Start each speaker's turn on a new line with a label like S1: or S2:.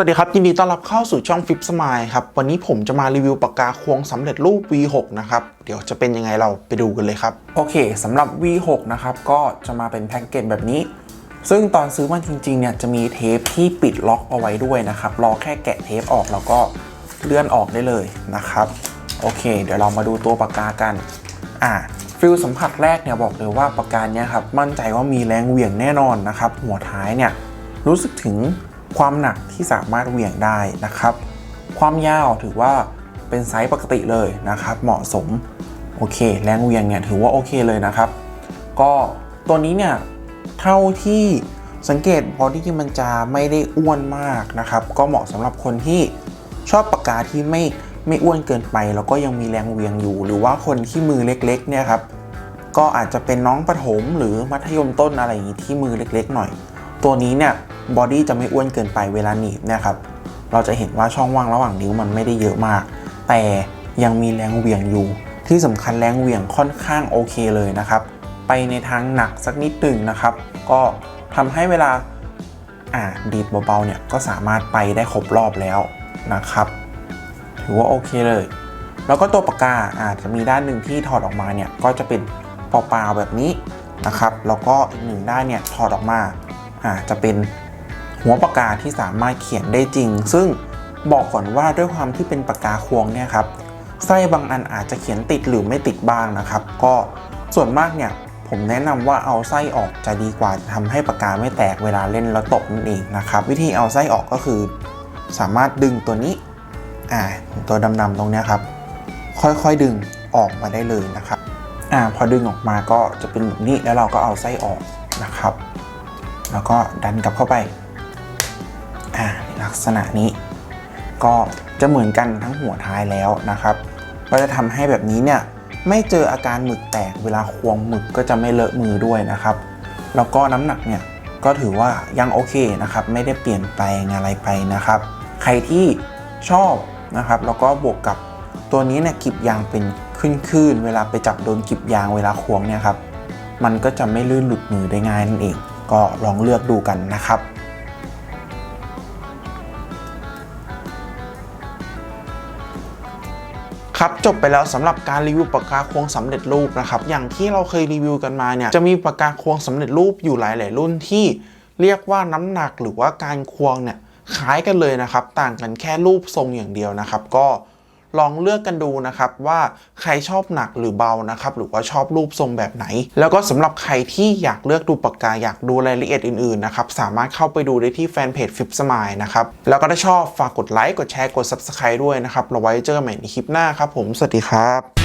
S1: สวัสดีครับ ยินดีต้อนรับเข้าสู่ช่องฟิปสมายครับ วันนี้ผมจะมารีวิวปากกาควงสำเร็จรูป V6 นะครับ เดี๋ยวจะเป็นยังไงเราไปดูกันเลยครับ โอเคสำหรับ V6 นะครับ ก็จะมาเป็นแพ็กเกจแบบนี้ ซึ่งตอนซื้อมาจริงๆเนี่ยจะมีเทปที่ปิดล็อกเอาไว้ด้วยนะครับ รอแค่แกะเทปออกแล้วก็เลื่อนออกได้เลยนะครับ โอเค เดี๋ยวเรามาดูตัวปากกากันอ่าฟิลสัมผัสแรกเนี่ยบอกเลยว่าปากกาเนี่ยครับมั่นใจว่ามีแรงเหวี่ยงแน่นอนนะครับหัวท้ายเนี่ยรู้สึกถึง ความหนักที่สามารถเหวี่ยงได้นะครับ ความยาวถือว่าเป็นไซส์ปกติเลยนะครับ เหมาะสมโอเค แรงเหวี่ยงเนี่ยถือว่าโอเคเลยนะครับ ก็ตัวนี้เนี่ยเท่าที่สังเกตพอที่มันจะไม่ได้อ้วนมากนะครับ ก็เหมาะสำหรับคนที่ชอบปากกาที่ไม่ไม่อ้วนเกินไป แล้วก็ยังมีแรงเหวียงอยู่ หรือว่าคนที่มือเล็กๆเนี่ยครับก็อาจจะเป็นน้องประถมหรือมัธยมต้นอะไรอย่างนี้ที่มือเล็กๆหน่อย ตัวนี้เนี่ย บอดี้จะไม่อ้วนเกินไปเวลาหนีบนะครับ เราจะเห็นว่าช่องว่างระหว่างนิ้วมันไม่ได้เยอะมาก แต่ยังมีแรงเหวี่ยงอยู่ ที่สำคัญแรงเหวี่ยงค่อนข้างโอเคเลยนะครับ ไปในทางหนักสักนิดหนึ่งนะครับ ก็ทำให้เวลาอ่าดีดเบาๆเนี่ยก็สามารถไปได้ครบรอบแล้วนะครับ ถือว่าโอเคเลย แล้วก็ตัวปากกาอาจจะมีด้านหนึ่งที่ถอดออกมาเนี่ยก็จะเป็นเปล่าๆแบบนี้นะครับ แล้วก็อีกหนึ่งด้านเนี่ยถอดออกมาอ่าจะเป็น หัวปากกาที่สามารถเขียนได้จริง ซึ่งบอกก่อนว่าด้วยความที่เป็นปากกาควงเนี่ยครับไส้บางอันอาจจะเขียนติดหรือไม่ติดบ้างนะครับ ก็ส่วนมากเนี่ยผมแนะนำว่าเอาไส้ออกจะดีกว่าจะทำให้ปากกาไม่แตกเวลาเล่นแล้วตกนั่นเองนะครับ วิธีเอาไส้ออกก็คือ สามารถดึงตัวนี้อ่าตัวดำๆตรงเนี้ยครับ ค่อยๆดึงออกมาได้เลยนะครับอ่าพอดึงออกมาก็จะเป็นแบบนี้แล้วเราก็เอาไส้ออกนะครับ แล้วก็ดันกลับเข้าไป ลักษณะนี้ ก็จะเหมือนกันทั้งหัวท้ายแล้วนะครับ ก็จะทำให้แบบนี้เนี่ยไม่เจออาการหมึกแตกเวลาควงหมึกก็จะไม่เลอะมือด้วยนะครับ แล้วก็น้ำหนักเนี่ยก็ถือว่ายังโอเคนะครับ ไม่ได้เปลี่ยนแปลงอะไรไปนะครับ ใครที่ชอบนะครับ แล้วก็บวกกับตัวนี้เนี่ยกิบยางเป็นขึ้นๆเวลาไปจับโดนกิบยางเวลาควงเนี่ยครับมันก็จะไม่ลื่นหลุดมือได้ง่ายนั่นเอง ก็ลองเลือกดูกันนะครับ ครับจบไปแล้วสำหรับการรีวิวปากกาควงสำเร็จรูปนะครับอย่างที่เราเคยรีวิวกันมาเนี่ยจะมีปากกาควงสำเร็จรูปอยู่หลาย ๆ รุ่นที่เรียกว่าน้ำหนักหรือว่าการควงเนี่ยคล้ายกันเลยนะครับ ต่างกันแค่รูปทรงอย่างเดียวนะครับ ก็ ลองเลือกกันดูนะครับว่าใครชอบหนักหรือเบานะครับหรือว่าชอบรูปทรงแบบไหน แล้วก็สำหรับใครที่อยากเลือกดูปากกาอยากดูรายละเอียดอื่นๆนะครับสามารถเข้าไปดูได้ที่แฟนเพจฟิปสมายนะครับแล้วก็ถ้าชอบฝากกดไลค์กดแชร์กด Subscribe ด้วยนะครับเราไว้เจอกันใหม่ในคลิปหน้าครับผมสวัสดีครับ